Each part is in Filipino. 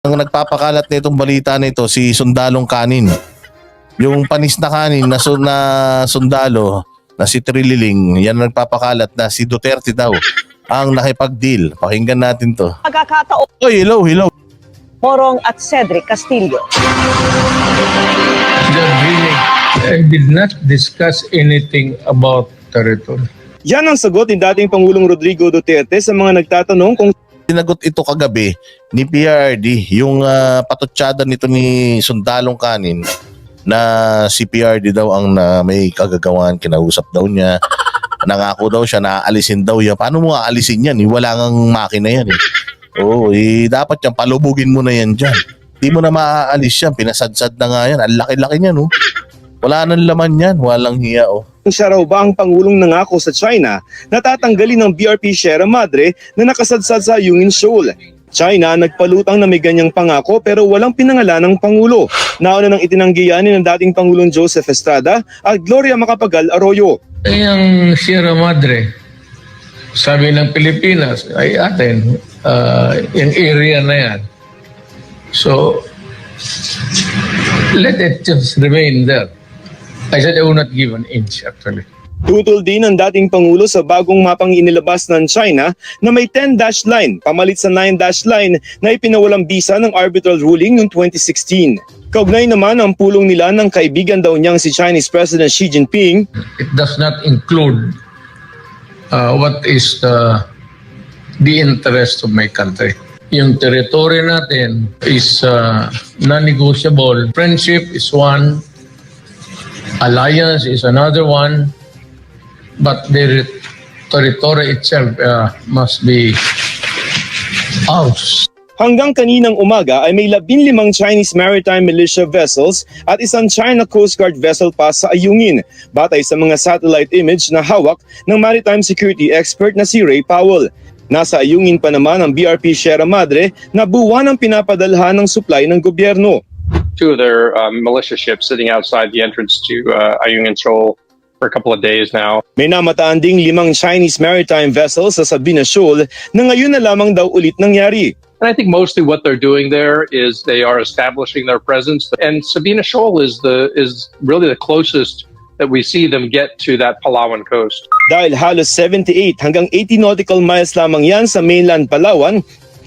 Ang nagpapakalat nitong balita nito si Sundalong Kanin. Yung panis na kanin na, su- na sundalo na si Trililing, yan ang nagpapakalat na si Duterte daw ang nakipag-deal. Pakinggan natin to. Pagkakataon, Oy, hello, hello. Morong at Cedric Castillo. Judge Willie, I did not discuss anything about territory. Yan ang sagot ni dating Pangulong Rodrigo Duterte sa mga nagtatanong kung Sinagot ito kagabi ni PRD, yung uh, patutsyada nito ni Sundalong Kanin na si PRD daw ang na may kagagawan, kinausap daw niya, nangako daw siya na aalisin daw yan. Paano mo aalisin yan? Eh, wala ngang makina yan eh. Oo, eh, dapat yan, palubugin mo na yan dyan. Di mo na maaalis yan, pinasadsad na nga yan. Ang laki-laki niyan, oh. Wala nang laman yan, walang hiya, oh. siya raw ba ang Pangulong nangako sa China na tatanggalin ng BRP Sierra Madre na nakasadsad sa Yungin Shoal. China nagpalutang na may ganyang pangako pero walang pinangalan ng Pangulo. Nauna nang itinanggihan ni ng dating Pangulong Joseph Estrada at Gloria Macapagal Arroyo. Eh, ang Sierra Madre, sabi ng Pilipinas, ay atin, ah, yung area na yan. So, let it just remain there. I said I will not give an inch actually. Tutol din ang dating Pangulo sa bagong mapang inilabas ng China na may 10-dash line pamalit sa 9-dash line na ipinawalang bisa ng arbitral ruling noong 2016. Kaugnay naman ang pulong nila ng kaibigan daw niyang si Chinese President Xi Jinping It does not include uh, what is the, the interest of my country. Yung territory natin is uh, non-negotiable. Friendship is one. Alliance is another one. But the territory itself uh, must be ours. Hanggang kaninang umaga ay may 15 Chinese maritime militia vessels at isang China Coast Guard vessel pa sa Ayungin, batay sa mga satellite image na hawak ng maritime security expert na si Ray Powell. Nasa Ayungin pa naman ang BRP Sierra Madre na buwan ang pinapadalhan ng supply ng gobyerno. Two of their um, militia ships sitting outside the entrance to uh, Ayungin Shoal for a couple of days now. May namataan ding limang Chinese maritime vessels sa Sabina Shoal na ngayon na lamang daw ulit nangyari. And I think mostly what they're doing there is they are establishing their presence. And Sabina Shoal is the is really the closest that we see them get to that Palawan coast. Dahil halos 78 hanggang 80 nautical miles lamang yan sa mainland Palawan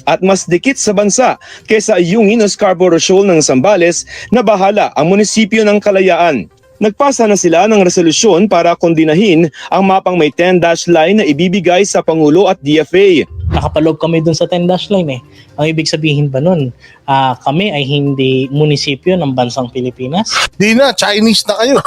at mas dikit sa bansa kaysa Ayungin o Scarborough Shoal ng Zambales na bahala ang munisipyo ng Kalayaan. Nagpasa na sila ng resolusyon para kondinahin ang mapang may 10-dash line na ibibigay sa Pangulo at DFA. nakapaloob kami dun sa 10 dash line eh. Ang ibig sabihin ba nun, ah, kami ay hindi munisipyo ng bansang Pilipinas? Di na, Chinese na kayo.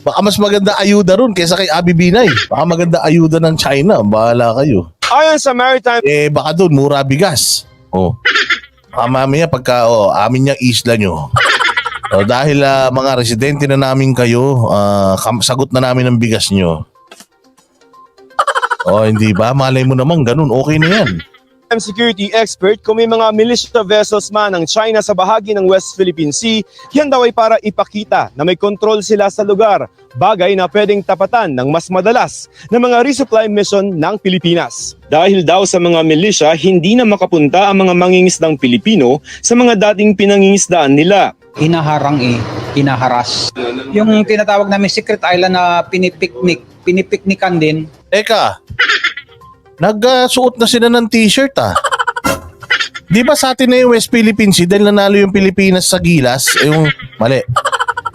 Baka mas maganda ayuda ron kaysa kay Abi Binay. Baka maganda ayuda ng China. Bahala kayo. Ayon sa Maritime Eh, baka doon, mura bigas. Oh. Baka mamaya pagka, oh, amin yung isla nyo. Oh, dahil ah, mga residente na namin kayo, ah, kam- sagot na namin ang bigas nyo. Oh, hindi ba? Malay mo naman, ganun. Okay na yan. Security expert kung may mga militia vessels man ng China sa bahagi ng West Philippine Sea, yan daw ay para ipakita na may kontrol sila sa lugar, bagay na pwedeng tapatan ng mas madalas na mga resupply mission ng Pilipinas. Dahil daw sa mga militia, hindi na makapunta ang mga mangingisdang Pilipino sa mga dating pinangingisdaan nila. hinaharang eh, hinaharas. Yung tinatawag namin secret island na pinipiknik, pinipiknikan din, Eka, nagsuot na sila ng t-shirt ah. Di ba sa atin na yung West Philippine Sea dahil nanalo yung Pilipinas sa Gilas? Eh, Yung, mali.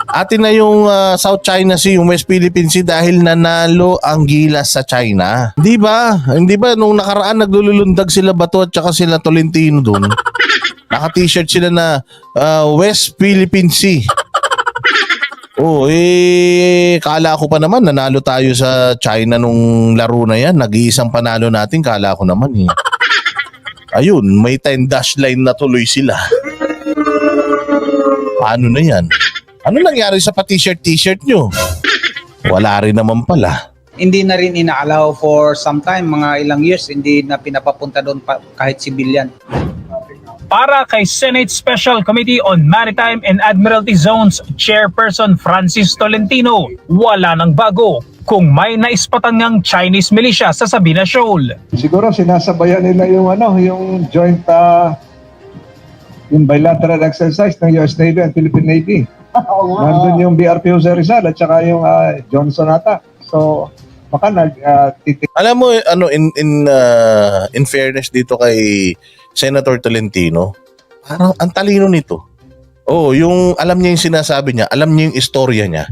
Atin na yung ah, South China Sea, yung West Philippine Sea dahil nanalo ang Gilas sa China. Di ba? Hindi ba nung nakaraan naglulundag sila Bato at saka sila Tolentino doon? Naka-t-shirt sila na ah, West Philippine Sea. Oo, eh, kala ko pa naman nanalo tayo sa China nung laro na yan. Nag-iisang panalo natin, kala ko naman eh. Ayun, may 10 dash line na tuloy sila. Paano na yan? Ano nangyari sa pa-t-shirt t-shirt nyo? Wala rin naman pala. hindi na rin inaalaw for some time, mga ilang years, hindi na pinapapunta doon pa, kahit civilian. Para kay Senate Special Committee on Maritime and Admiralty Zones Chairperson Francis Tolentino, wala nang bago kung may naispatangang Chinese militia sa Sabina Shoal. Siguro sinasabayan nila yung ano, yung joint ah, yung bilateral exercise ng US Navy and Philippine Navy. Nandun yung BRPO sa Rizal at saka yung ah, Johnson ata. So, baka nag titik Alam mo, ano, in, in, uh, in fairness dito kay Senator Tolentino, parang ang talino nito. Oh, yung alam niya yung sinasabi niya, alam niya yung istorya niya.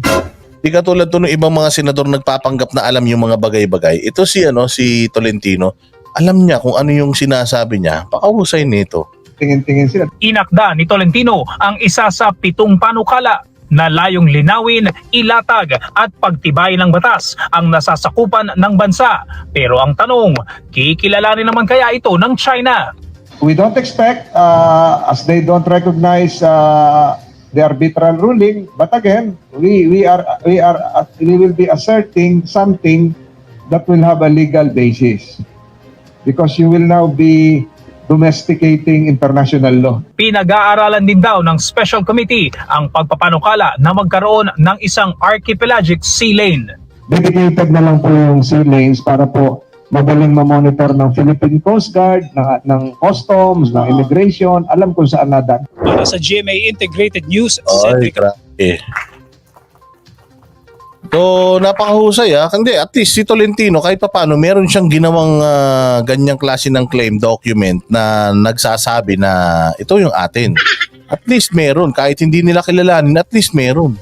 Di katulad to ng ibang mga senador nagpapanggap na alam yung mga bagay-bagay. Ito si ano si Tolentino, alam niya kung ano yung sinasabi niya. Pakahusay nito. tingin-tingin sila. Inakda ni Tolentino ang isa sa pitong panukala na layong linawin, ilatag at pagtibay ng batas ang nasasakupan ng bansa. Pero ang tanong, kikilalanin naman kaya ito ng China? We don't expect, uh, as they don't recognize uh, the arbitral ruling, but again, we we are we are we will be asserting something that will have a legal basis, because you will now be domesticating international law. Pinag-aaralan din daw ng Special Committee ang pagpapanukala na magkaroon ng isang archipelagic sea lane. Dedicated na lang po yung sea lanes para po madaling ma-monitor ng Philippine Coast Guard, ng, ng Customs, ng Immigration, alam kung saan nadan. Para sa GMA Integrated News, Cedric grabe. So, napakahusay ah. Hindi, at least si Tolentino, kahit pa paano, meron siyang ginawang ah, ganyang klase ng claim document na nagsasabi na ito yung atin. At least meron. Kahit hindi nila kilalanin, at least meron.